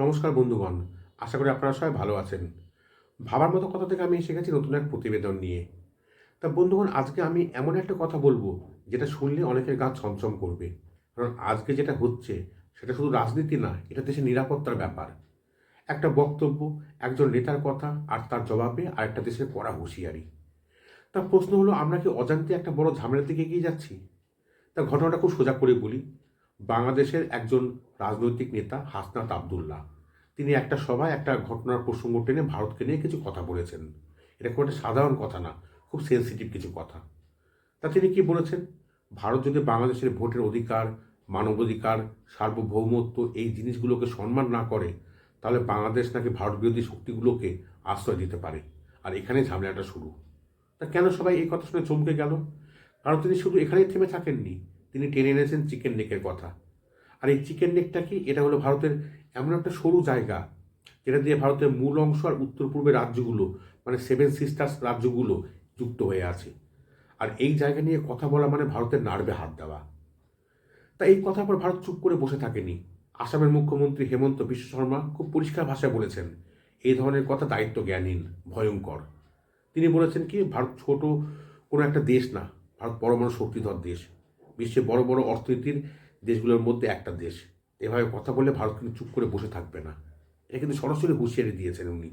নমস্কার বন্ধুগণ, আশা করি আপনারা সবাই ভালো আছেন। ভাবার মতো কথা থেকে আমি এসে গেছি নতুন এক প্রতিবেদন নিয়ে। তা বন্ধুগণ, আজকে আমি এমন একটা কথা বলব যেটা শুনলে অনেকের গা ছমছম করবে। কারণ আজকে যেটা হচ্ছে, সেটা শুধু রাজনীতি না, এটা দেশের নিরাপত্তার ব্যাপার। একটা বক্তব্য, একজন নেতার কথা, আর তার জবাবে আরেকটা দেশের কড়া হুঁশিয়ারি। তা প্রশ্ন হলো, আমরা কি অজান্তে একটা বড় ঝামেলার দিকে এগিয়ে যাচ্ছি? তা ঘটনাটা খুব সোজা করে বলি। বাংলাদেশের একজন রাজনৈতিক নেতা হাসনাত আবদুল্লাহ। তিনি একটা সভায় একটা ঘটনার প্রসঙ্গ টেনে ভারতকে নিয়ে কিছু কথা বলেছেন। এটা খুব একটা সাধারণ কথা না, খুব সেন্সিটিভ কিছু কথা। তা তিনি কি বলেছেন? ভারত যদি বাংলাদেশের ভোটের অধিকার, মানবাধিকার, সার্বভৌমত্ব এই জিনিসগুলোকে সম্মান না করে, তাহলে বাংলাদেশ নাকি ভারত বিরোধী শক্তিগুলোকে আশ্রয় দিতে পারে। আর এখানে ঝামেলাটা শুরু। তা কেন সবাই এই কথা শুনে চমকে গেল? কারণ তিনি শুধু এখানেই থেমে থাকেননি। তিনি টেনে এনেছেন চিকেন নেকের কথা। আর এই চিকেন নেকটা কি? এটা হলো ভারতের এমন একটা সরু জায়গা, যেটা দিয়ে ভারতের মূল অংশ আর উত্তর পূর্বের রাজ্যগুলো মানে সেভেন সিস্টার্স রাজ্যগুলো যুক্ত হয়ে আছে। আর এই জায়গা নিয়ে কথা বলা মানে ভারতের নার্ভে হাত দেওয়া। তা এই কথার পর ভারত চুপ করে বসে থাকেনি। আসামের মুখ্যমন্ত্রী হেমন্ত বিশ্ব শর্মা খুব পরিষ্কার ভাষায় বলেছেন, এই ধরনের কথা দায়িত্ব জ্ঞানহীন ভয়ঙ্কর। তিনি বলেছেন কি, ভারত ছোট কোনো একটা দেশ না, ভারত পরমাণু শক্তিধর দেশ। বিশ্বের বড় বড় অর্থনীতির দেশগুলোর মধ্যে একটা দেশ। এভাবে কথা বলে ভারত কিন্তু চুপ করে বসে থাকবে না। এটা কিন্তু সরাসরি হুঁশিয়ারি দিয়েছেন উনি।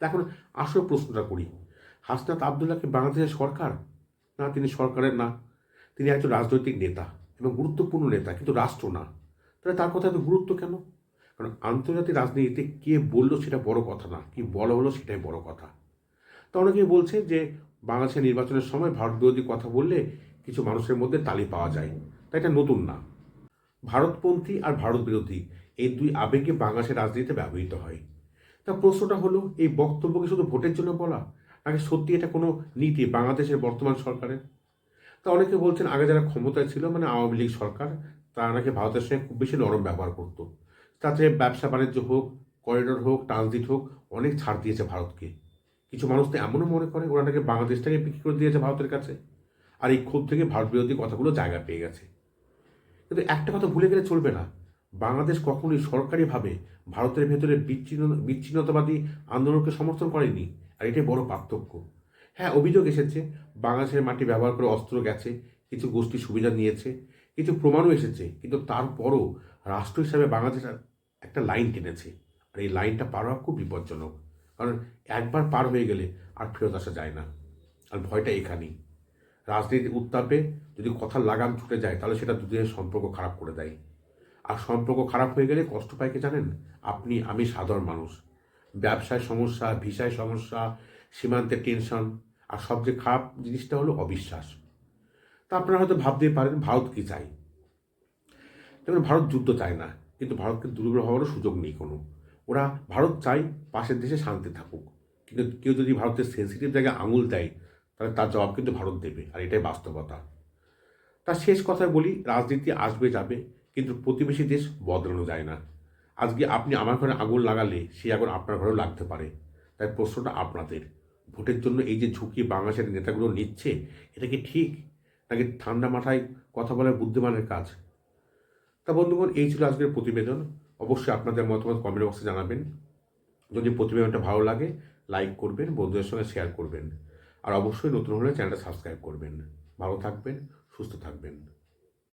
এখন আসল প্রশ্নটা করি। হাসনাত আবদুল্লাহ কি বাংলাদেশের সরকার? না, তিনি সরকারের না। তিনি একজন রাজনৈতিক নেতা এবং গুরুত্বপূর্ণ নেতা, কিন্তু রাষ্ট্র না। তাহলে তার কথা এত গুরুত্ব কেন? কারণ আন্তর্জাতিক রাজনীতিতে কে বলল সেটা বড় কথা না, কি বলা হলো সেটাই বড় কথা। তো অনেকেই বলছে যে, বাংলাদেশের নির্বাচনের সময় ভারত বিরোধী কথা বললে কিছু মানুষের মধ্যে তালি পাওয়া যায়। তাই এটা নতুন না। ভারতপন্থী আর ভারত বিরোধী এই দুই আবেগে বাংলাদেশের রাজনীতিতে ব্যবহৃত হয়। তা প্রশ্নটা হলো, এই বক্তব্যকে শুধু ভোটের জন্য বলা, নাকি সত্যি এটা কোনো নীতি বাংলাদেশের বর্তমান সরকারের? তা অনেকে বলছেন, আগে যারা ক্ষমতায় ছিল মানে আওয়ামী লীগ সরকার, তারা নাকি ভারতের সঙ্গে খুব বেশি নরম ব্যবহার করতো। তাতে ব্যবসা বাণিজ্য হোক করিডোর হোক ট্রানজিট হোক, অনেক ছাড় দিয়েছে ভারতকে। কিছু মানুষ তো এমনও মনে করে, ওরা নাকি বাংলাদেশটাকে বিক্রি করে দিয়েছে ভারতের কাছে। আর এই ক্ষোভ থেকে ভারত বিরোধী কথাগুলো জায়গা পেয়ে গেছে। কিন্তু একটা কথা ভুলে গেলে চলবে না। বাংলাদেশ কখনোই সরকারিভাবে ভারতের ভেতরে বিচ্ছিন্ন, বিচ্ছিন্নতাবাদী আন্দোলনকে সমর্থন করেনি, আর এটাই বড় পার্থক্য। হ্যাঁ অভিযোগ এসেছে, বাংলাদেশের মাটি ব্যবহার করে অস্ত্র গেছে, কিছু গোষ্ঠী সুবিধা নিয়েছে, কিছু প্রমাণও এসেছে, কিন্তু তারপরও রাষ্ট্র হিসাবে বাংলাদেশ একটা লাইন টেনেছে, আর এই লাইনটা পার হওয়া খুব বিপজ্জনক। কারণ একবার পার হয়ে গেলে আর ফেরত আসা যায় না। আর ভয়টা এখানেই। রাজনীতির উত্তাপে যদি কথার লাগাম ছুটে যায়, তাহলে সেটা দুদিনের সম্পর্ক খারাপ করে দেয়। আর সম্পর্ক খারাপ হয়ে গেলে কষ্ট পায় কে জানেন? আপনি, আমি সাধারণ মানুষ। ব্যবসায় সমস্যা, ভিসায় সমস্যা সীমান্তের টেনশন, আর সবচেয়ে খারাপ জিনিসটা হলো অবিশ্বাস। তা আপনারা হয়তো ভাবতেই পারেন, ভারত কি চাই যেমন ভারত যুদ্ধ চায় না, কিন্তু ভারতকে দুর্বল হওয়ারও সুযোগ নেই কোনো। ওরা ভারত চাই পাশের দেশে শান্তি থাকুক, কিন্তু কেউ যদি ভারতের সেন্সিটিভ জায়গায় আঙুল দেয় তাহলে তার জবাব কিন্তু ভারত দেবে, আর এটাই বাস্তবতা। তার শেষ কথা বলি, রাজনীতি আসবে যাবে, কিন্তু প্রতিবেশী দেশ বদলানো যায় না। আজকে আপনি আমার ঘরে আগুন লাগালে সেই আগুন আপনার ঘরেও লাগতে পারে। তাই প্রশ্নটা আপনাদের, ভোটের জন্য এই যে ঝুঁকি বাংলাদেশের নেতাগুলো নিচ্ছে, এটা কি ঠিক? নাকি ঠান্ডা মাথায় কথা বলার বুদ্ধিমানের কাজ? তা বন্ধুগণ, এই ছিল আজকের প্রতিবেদন। অবশ্যই আপনাদের মতামত কমেন্ট বক্সে জানাবেন। যদি প্রতিবেদনটা ভালো লাগে, লাইক করবেন, বন্ধুদের সঙ্গে শেয়ার করবেন। আর অবশ্যই নতুন হলে চ্যানেলটা সাবস্ক্রাইব করবেন। ভালো থাকবেন সুস্থ থাকবেন।